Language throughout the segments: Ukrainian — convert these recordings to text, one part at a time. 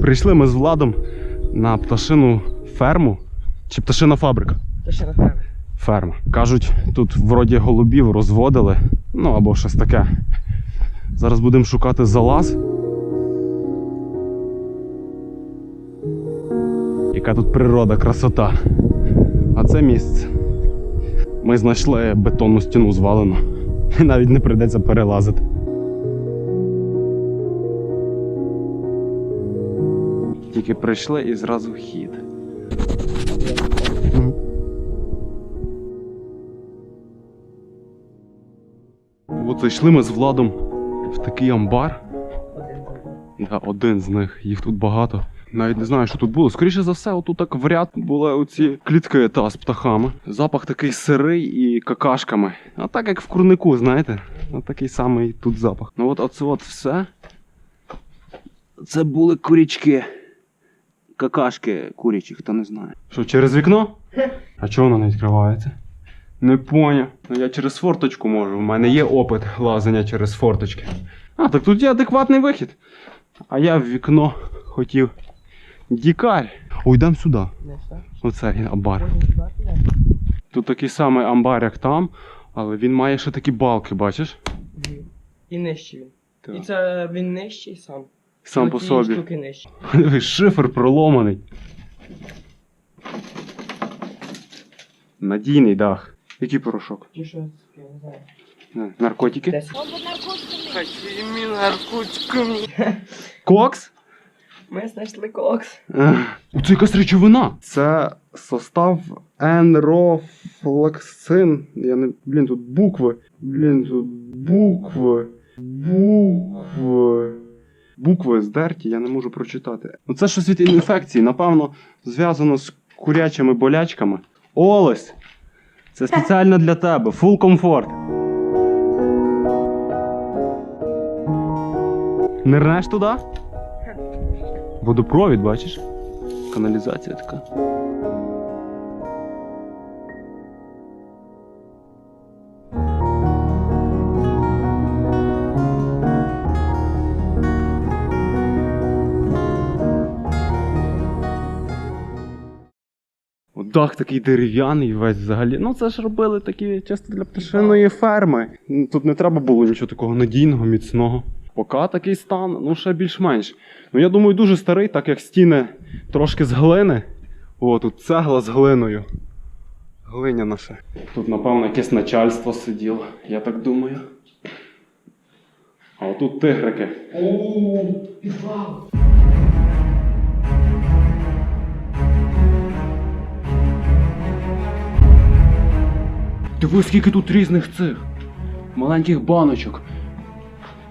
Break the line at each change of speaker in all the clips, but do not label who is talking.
Прийшли ми з Владом на пташину ферму чи пташина фабрика.
Та ще напевно.
Ферма. Кажуть, тут вроді голубів розводили, ну або щось таке. Зараз будемо шукати залаз. Яка тут природа, красота. А це місце. Ми знайшли бетонну стіну звалену. Навіть не прийдеться перелазити. Тільки прийшли і зразу хід. От зайшли ми з Владом в такий амбар.
Один.
Да, один з них, їх тут багато. Навіть не знаю, що тут було. Скоріше за все, отут так в ряд були оці клітки та з птахами. Запах такий сирий і какашками. А так як в курнику, знаєте? От такий самий тут запах. Ну от оце от все. Це були курячки. Какашки курячі, хто не знає. Що, через вікно? А чого воно не відкривається? Не поняв. Ну я через форточку можу. У мене є опит лазення через форточки. А, так тут є адекватний вихід. А я в вікно хотів. Дікарь. Ой, йдемо сюди.
Все.
Амбар. Тут такий самий амбар, як там, але він має ще такі балки, бачиш?
І нижче він.
Так.
І це він нижчий сам.
Сам по собі. Шифер проломаний. Надійний дах. Який порошок?
Не,
Наркотики?
Какими наркотиками?
Кокс?
Ми знайшли кокс.
Це якась речовина. Це состав енрофлексин. Я не. Блін, тут букви. Блін, тут букви. Букви. Букви здерті, я не можу прочитати. Ну це щось від інфекції, напевно, зв'язано з курячими болячками. Олесь! Це спеціально для тебе. Full комфорт. Нирнеш туди? Водопровід, бачиш? Каналізація така. Дах такий дерев'яний весь взагалі. Ну це ж робили такі чисто для пташиної ферми. Тут не треба було нічого такого надійного, міцного. Поки такий стан, ну ще більш-менш. Ну я думаю, дуже старий, так як стіни трошки з глини. О, тут цегла з глиною. Глиняна ще. Тут, напевно, якесь начальство сиділо, я так думаю. А отут тигрики.
Оу, підвал.
Диви, скільки тут різних цих маленьких баночок.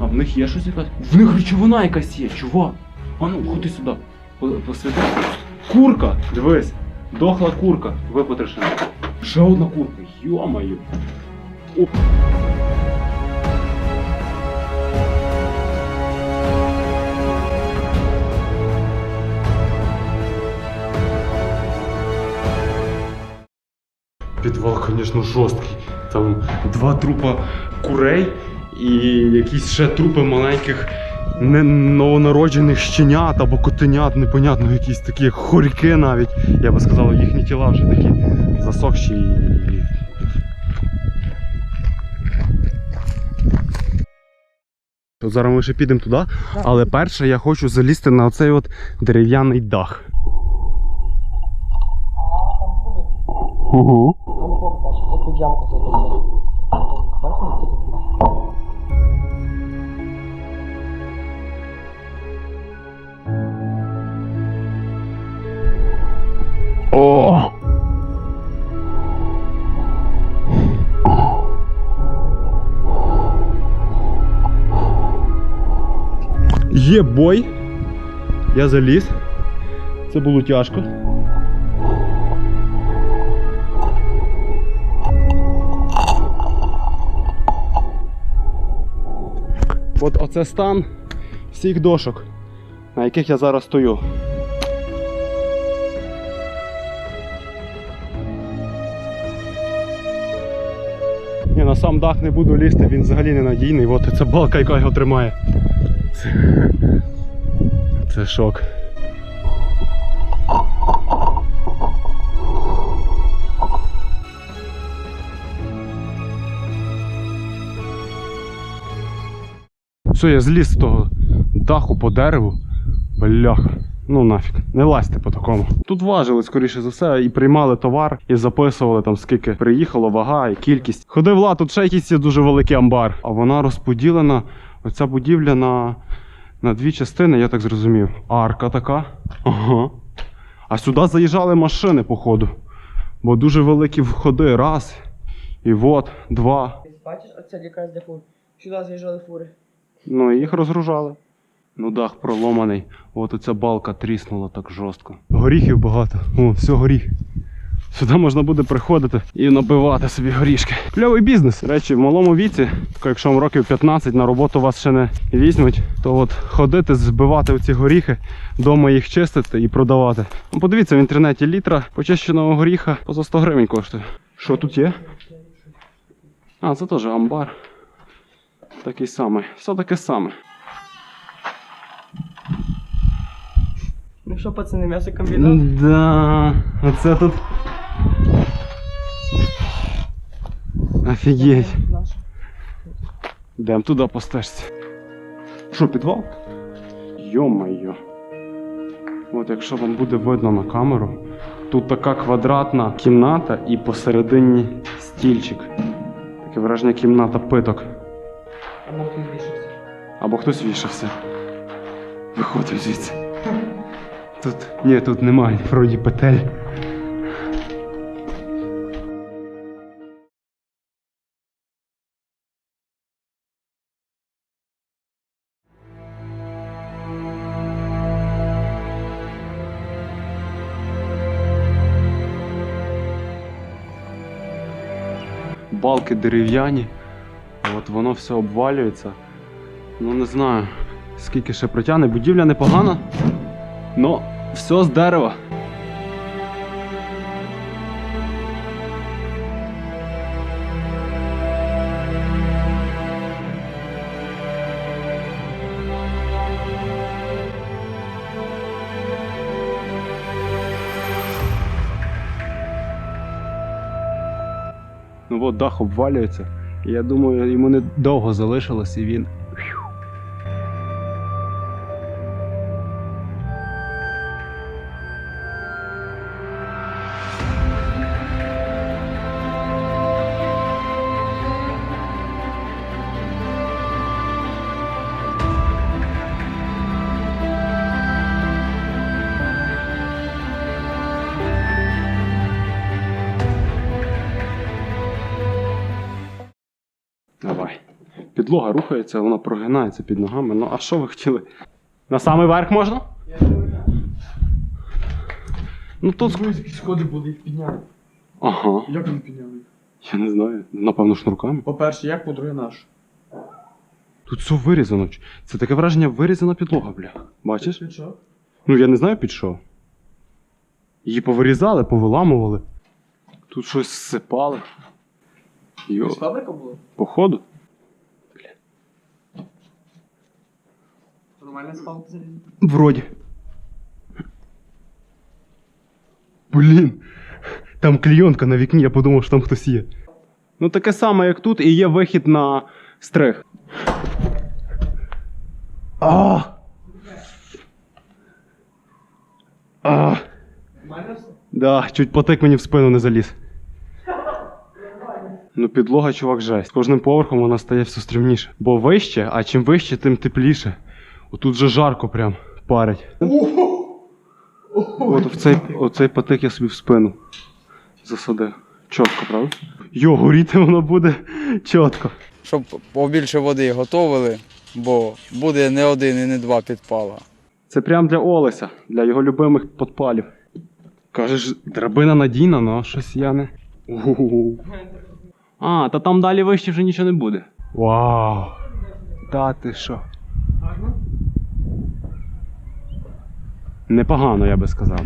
А в них є щось якась? В них речовина якась є, чувак. А ну, ходи сюди. По- Посвіти. Курка! Дивись. Дохла курка. Випотрошена. Ще одна курка. Йомаю. Підвал, звісно, жорсткий. Там два трупа курей і якісь ще трупи маленьких не- новонароджених щенят або котенят, непонятно, якісь такі хорьки навіть. Я би сказав, їхні тіла вже такі засохші і. Зараз ми ще підемо туди, але перше я хочу залізти на оцей от дерев'яний дах. Угу.
Які тут?
О! Є бой. Я заліз. Це було тяжко. От оце стан всіх дошок, на яких я зараз стою. Ні, на сам дах не буду лізти, він взагалі ненадійний. От ця балка, яка його тримає. Це, це шок. Все, я зліз з того даху по дереву. Бляха. Ну нафіг, не лазьте по такому. Тут важили, скоріше за все, і приймали товар, і записували там скільки приїхало, вага і кількість. Ходив ла, тут ще якийсь є дуже великий амбар. А вона розподілена, оця будівля на, на дві частини, я так зрозумів. Арка така. Ага. А сюди заїжджали машини, походу. Бо дуже великі входи. Раз. І от, два.
Бачиш, оце якраз де фур. Сюди заїжджали фури.
Ну, і їх розгружали. Ну, дах проломаний. От оця балка тріснула так жорстко. Горіхів багато. О, все горіх. Сюди можна буде приходити і набивати собі горішки. Кльовий бізнес. Речі, в малому віці, якщо вам років 15 на роботу вас ще не візьмуть, то от ходити, збивати оці горіхи, вдома їх чистити і продавати. Ну, подивіться в інтернеті літра почищеного горіха поза 100 гривень коштує. Що тут є? А, це теж амбар. Такий самий. Все таке саме.
Ну що, пацани, м'ясо комбінат?
Да, оце тут. Офігеть. Йдемо туди по стежці. Що, підвал? Йо-майо. От якщо вам буде видно на камеру, тут така квадратна кімната і посередині стільчик. Таке враження кімната питок.
А мов ти збільшився.
Або хтось вішався. Виходив звідси. Тут. Ні, тут немає вроді петель. Балки дерев'яні. От воно все обвалюється. Ну не знаю, скільки ще протягне. Будівля непогана. Ну, все з дерева. Ну от дах обвалюється. Я думаю, йому недовго залишилось і він. Підлога рухається, вона прогинається під ногами. Ну, а що ви хотіли? На самий верх можна? Ну тут. ск-
Друзі, сходи були, їх підняли.
Ага.
Як вони підняли?
Я не знаю. Напевно, шнурками.
По-перше, як, по-друге, наш.
Тут все вирізано. Це таке враження вирізана підлога, бля. Бачиш?
Ти що?
Ну я не знаю під що. Її повирізали, повиламували. Тут щось зсипали. Йо,
фабрика була?
походу.
Нормальна спалка залізна.
Вроді. Блін. Там клійонка на вікні, я подумав, що там хтось є. Ну таке саме, як тут, і є вихід на стрих. А! А!
Нормально?
Да, чуть потик мені в спину не заліз. Ну, підлога, чувак, жесть. З кожним поверхом вона стає все стрімніше. Бо вище, а чим вище, тим тепліше. Отут же жарко прям парить. От в цей, оцей потик я собі в спину засадив. Чітко, правда? Йо, горіти воно буде чітко.
щоб побільше води готовили, бо буде не один і не два підпала.
Це прям для Олеся, для його любимих подпалів. Кажеш, драбина надійна, ну щось я не. У-у-у. А, та там далі вище вже нічого не буде. Вау! Та ти що? Непогано, я би сказав.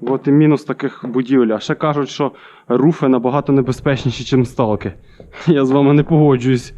От і мінус таких будівель. А ще кажуть, що руфи набагато небезпечніші, ніж сталки. Я з вами не погоджуюсь.